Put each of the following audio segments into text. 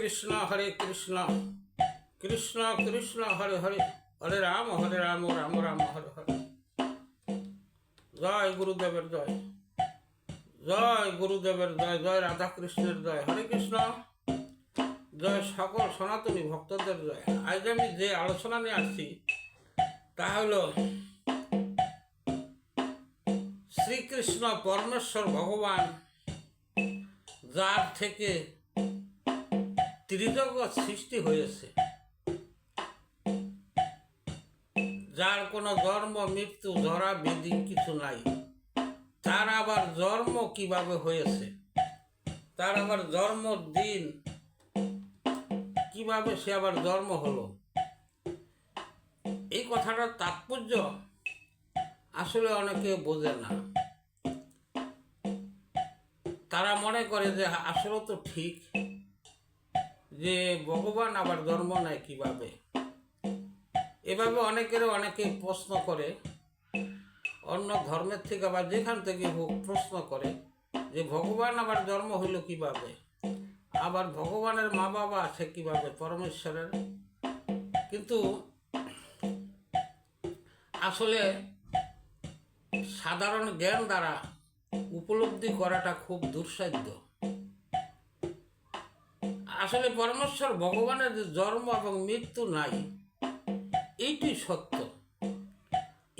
কৃষ্ণ হরে কৃষ্ণ। কৃষ্ণ কৃষ্ণ, হরে হরে। হরে রাম হরে রাম রাম রাম, হরে হরে। জয় গুরুদেবের জয়। জয় গুরুদেবের জয় জয় রাধা কৃষ্ণের জয়। হরে কৃষ্ণ। জয় সকল সনাতনী ভক্তদের জয়। আজ আমি যে আলোচনা নিয়ে আসছি, তা হলো শ্রীকৃষ্ণ পরমেশ্বর ভগবান, যার থেকে ত্রিজগৎ সৃষ্টি হয়েছে। যার কোনো জন্ম, মৃত্যু, ধরা বেদি কিছু নাই। তার আবার জন্ম কীভাবে হয়েছে? তার আবার জন্মদিন কীভাবে সে আবার জন্ম হলো? এই কথাটার তাৎপর্য আসলে অনেকে বোঝে না। তারা মনে করে যে আসলে তো ঠিক। যে ভগবান আবার জন্ম নেয় কীভাবে? এভাবে অনেকের অনেকে প্রশ্ন করে। অন্য ধর্মের থেকে আবার যেখান থেকে হোক প্রশ্ন করে যে ভগবান আবার জন্ম হইল কীভাবে? আবার ভগবানের মা বাবা আছে কীভাবে পরমেশ্বরের? কিন্তু আসলে সাধারণ জ্ঞান দ্বারা উপলব্ধি করাটা খুব দুঃসাধ্য। আসলে পরমেশ্বর ভগবানের জন্ম এবং মৃত্যু নাই। এইটি সত্য।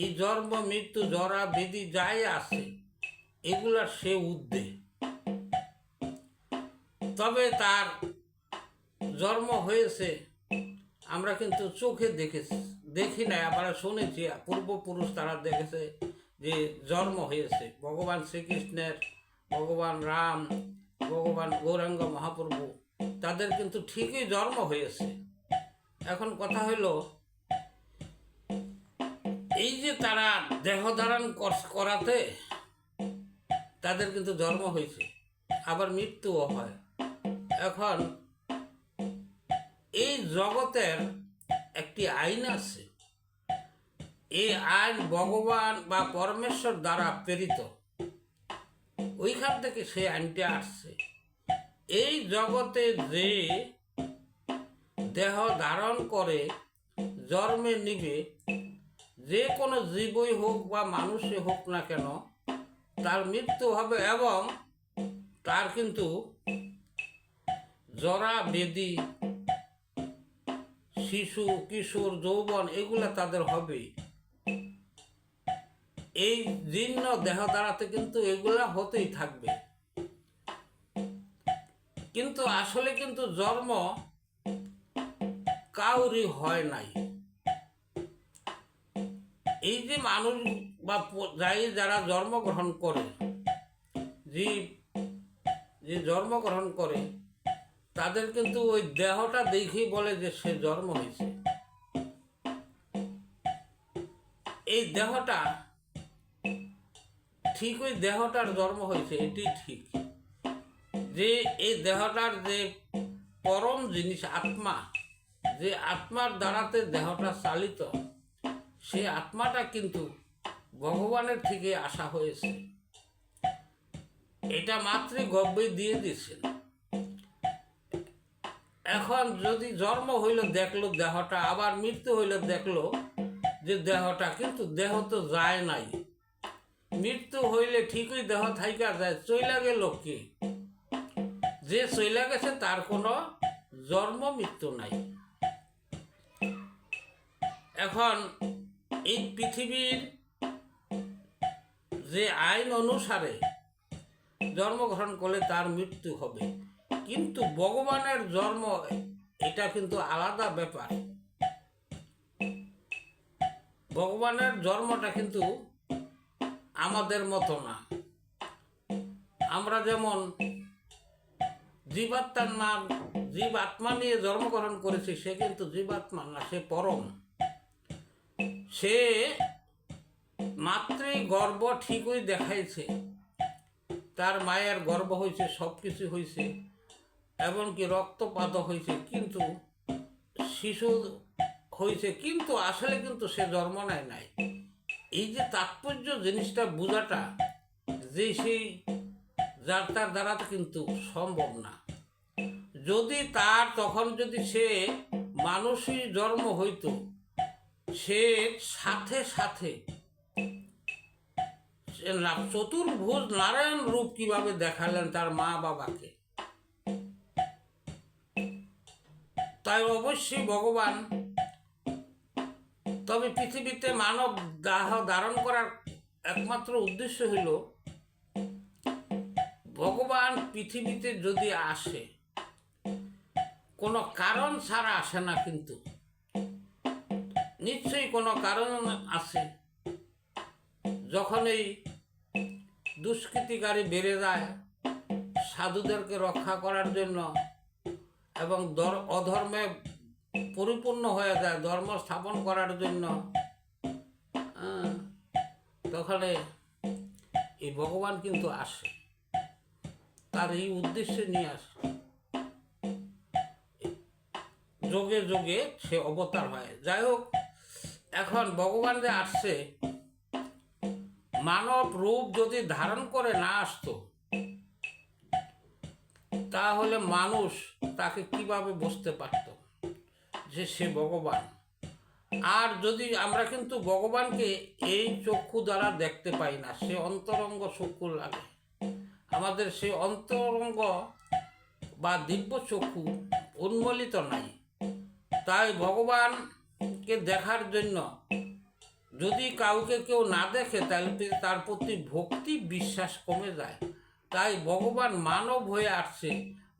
এই জন্ম, মৃত্যু, জরা, বেদি যাই আছে এগুলার সে উদ্দে তবে তার জন্ম হয়েছে, আমরা কিন্তু চোখে দেখেছি, দেখি নাই, আমরা শুনেছি, পূর্বপুরুষ তারা দেখেছে যে জন্ম হয়েছে। ভগবান শ্রীকৃষ্ণের, ভগবান রাম, ভগবান গৌরাঙ্গ মহাপ্রভু তাদের কিন্তু ঠিকই জন্ম হয়েছে। এখন কথা হলো, এই যে তারা দেহ ধারণ করাতে তাদের কিন্তু জন্ম হয়েছে, আবার মৃত্যুও হয়। এখন এই জগতের একটি আইন আছে। এই আইন ভগবান বা পরমেশ্বর দ্বারা প্রেরিত। ওইখান থেকে সেই আইনটা আসছে। এই জগতে যে দেহ ধারণ করে, জন্মে নিবে, যে কোনো জীবই হোক বা মানুষই হোক না কেন, তার মৃত্যু হবে এবং তার কিন্তু জরা, বেদি, শিশু, কিশোর, যৌবন এগুলা তাদের হবে এই জীর্ণ দেহ দ্বারাতে কিন্তু এগুলা হতেই থাকবে। কিন্তু আসলে কিন্তু জন্ম কাউরি হয় নাই। এই যে মানুষ বা যাই যারা জন্মগ্রহণ করে জীব যে জন্মগ্রহণ করে, তাদের কিন্তু ওই দেহটা দেখেই বলে যে সে জন্ম হয়েছে। এই দেহটা ঠিক ওই দেহটার জন্ম হয়েছে, এটি ঠিক। যে এই দেহটার যে পরম জিনিস আত্মা, যে আত্মার দ্বারাতে দেহটা চালিত, সে আত্মাটা কিন্তু ভগবানের থেকে আসা হয়েছে। এটা মাত্রই গব্বে দিয়ে দিয়েছেন। এখন যদি জন্ম হইল দেখল দেহটা, আবার মৃত্যু হইল দেখল যে দেহটা, কিন্তু দেহ তো যায় নাই। মৃত্যু হইলে ঠিকই দেহ থাইকা যায়, চইলা গেল কি? যে চইলা গেছে তার কোনো জন্ম, মৃত্যু নাই। এখন এই পৃথিবীর যে আইন অনুসারে জন্মগ্রহণ করলে তার মৃত্যু হবে, কিন্তু ভগবানের জন্ম, এটা কিন্তু আলাদা ব্যাপার ভগবানের জন্মটা কিন্তু আমাদের মতো না। আমরা যেমন জীবাত্মার নাম, জীব আত্মা নিয়ে জন্মগ্রহণ করেছে, সে কিন্তু জীবাত্মা না, সে পরম। সে মাত্রই গর্ব ঠিকই দেখাইছে। তার মায়ের গর্ব হয়েছে সব কিছু হয়েছে এমনকি রক্তপাত হয়েছে কিন্তু শিশু হয়েছে কিন্তু আসলে কিন্তু সে জন্ম নেয় নাই। এই যে তাৎপর্য জিনিসটা বোঝাটা, যে সেই যার তার দ্বারা তো কিন্তু সম্ভব না। যদি তার তখন যদি সে মানুষই জন্ম হইতো, সে সাথে সাথে চতুর্ভুজ নারায়ণ রূপ কীভাবে দেখালেন তার মা বাবাকে? তাই অবশ্যই ভগবান, তবে পৃথিবীতে মানব দাহ ধারণ করার একমাত্র উদ্দেশ্য হইল ভগবান পৃথিবীতে যদি আসে, কোনো কারণ ছাড়া আসে না কিন্তু। নিশ্চয়ই কোনো কারণ আছে। যখন এই দুষ্কৃতিকারী বেড়ে যায় সাধুদেরকে রক্ষা করার জন্য এবং অধর্মে পরিপূর্ণ হয়ে যায়, ধর্ম স্থাপন করার জন্য তখন এই ভগবান কিন্তু আসে। তার এই উদ্দেশ্যে নিয়ে আসে। যোগে যোগে সে অবতার হয়। যাই হোক, এখন ভগবান যে আসছে। মানব রূপ যদি ধারণ করে না আসতো, তাহলে মানুষ তাকে কীভাবে বুঝতে পারত যে সে ভগবান? আর যদি আমরা কিন্তু ভগবানকে এই চক্ষু দ্বারা দেখতে পাই না, সে অন্তরঙ্গ চক্ষু লাগে। আমাদের সেই অন্তরঙ্গ বা দিব্য চক্ষু উন্মোলিত নাই। তাই ভগবানকে দেখার জন্য যদি কাউকে কেউ না দেখে, তাহলে তার প্রতি ভক্তি বিশ্বাস কমে যায়। তাই ভগবান মানব হয়ে আসছে।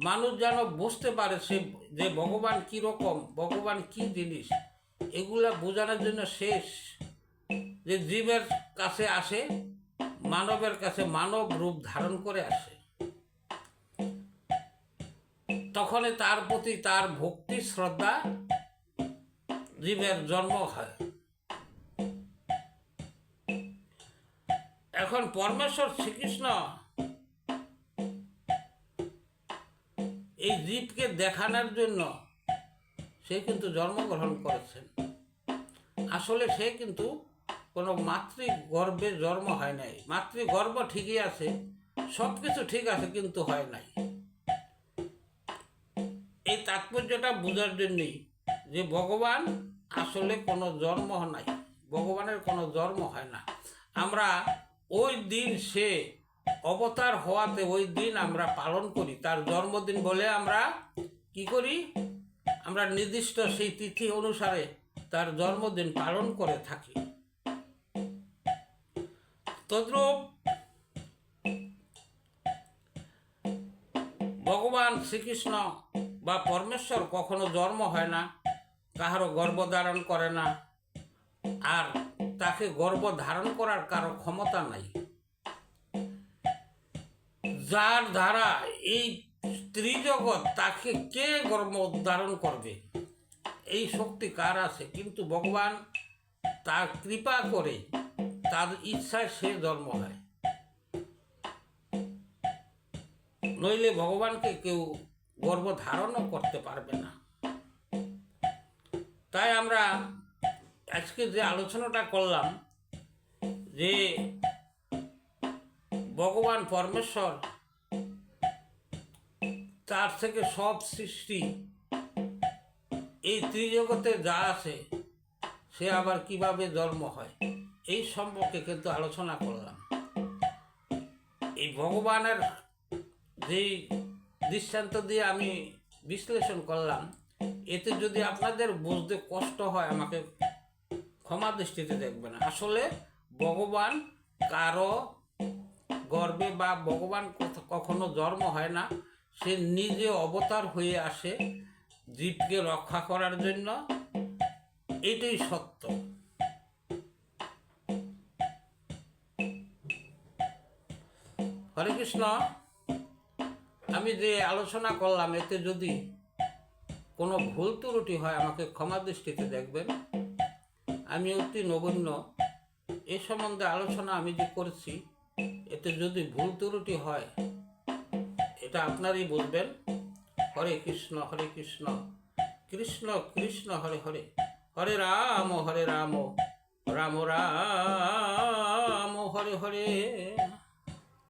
মানুষ যেন বুঝতে পারে সে যে ভগবান কি রকম, ভগবান কি জিনিস, এগুলা বোঝানোর জন্য শেষ। যে জীবের কাছে আসে মানবের কাছে মানব রূপ ধারণ করে আসে। তখনই তার প্রতি তার ভক্তি, শ্রদ্ধা জীবের জন্ম হয়। এখন পরমেশ্বর শ্রীকৃষ্ণ এই জীবকে দেখানোর জন্য সে কিন্তু জন্মগ্রহণ করেছেন। আসলে সে কিন্তু কোনো মাতৃ গর্ভে জন্ম হয় নাই। মাতৃ গর্ভ ঠিকই আছে সব কিছু ঠিক আছে, কিন্তু হয় নাই। এই তাৎপর্যটা বোঝার জন্যই যে ভগবান আসলে কোনো জন্ম নাই, ভগবানের কোনো জন্ম হয় না। আমরা ওই দিন সে অবতার হওয়াতে ওই দিন আমরা পালন করি, তার জন্মদিন বলে আমরা কি করি? আমরা নির্দিষ্ট সেই তিথি অনুসারে তার জন্মদিন পালন করে থাকি। তদ্রূপ ভগবান শ্রীকৃষ্ণ বা পরমেশ্বর কখনো জন্ম হয় না, কাহারও গর্ভ ধারণ করে না, আর তাকে গর্ভ ধারণ করার কারও ক্ষমতা নাই। যার দ্বারা এই ত্রিজগৎ তাকে কে গর্ভ ধারণ করবে? এই শক্তি কার আছে? কিন্তু ভগবান তার কৃপা করে তার ইচ্ছায় সে জন্ম হয় নইলে ভগবানকে কেউ গর্ব ধারণও করতে পারবে না। তাই আমরা আজকে যে আলোচনাটা করলাম, যে ভগবান পরমেশ্বর তার থেকে সব সৃষ্টি, এই ত্রিজগতে যা আছে, সে আবার কীভাবে জন্ম হয়? এই সম্পর্কে কিন্তু আলোচনা করলাম। এই ভগবানের যেই দৃষ্টান্ত দিয়ে আমি বিশ্লেষণ করলাম, এতে যদি আপনাদের বুঝতে কষ্ট হয়, আমাকে ক্ষমা দৃষ্টিতে দেখবেন। আসলে ভগবান কারও গর্বে বা ভগবান কখনো জন্ম হয় না, সে নিজে অবতার হয়ে আসে জীবকে রক্ষা করার জন্য। এটাই সত্য। হরে কৃষ্ণ আমি যে আলোচনা করলাম, এতে যদি কোনো ভুল ত্রুটি হয়, আমাকে ক্ষমা দৃষ্টিতে দেখবেন। আমি অতি নগণ্য। এ সম্বন্ধে আলোচনা আমি যে করছি, এতে যদি ভুল ত্রুটি হয়, এটা আপনারই বলবেন হরে কৃষ্ণ হরে কৃষ্ণ কৃষ্ণ কৃষ্ণ, হরে হরে। হরে রাম হরে রাম রাম রাম, হরে হরে।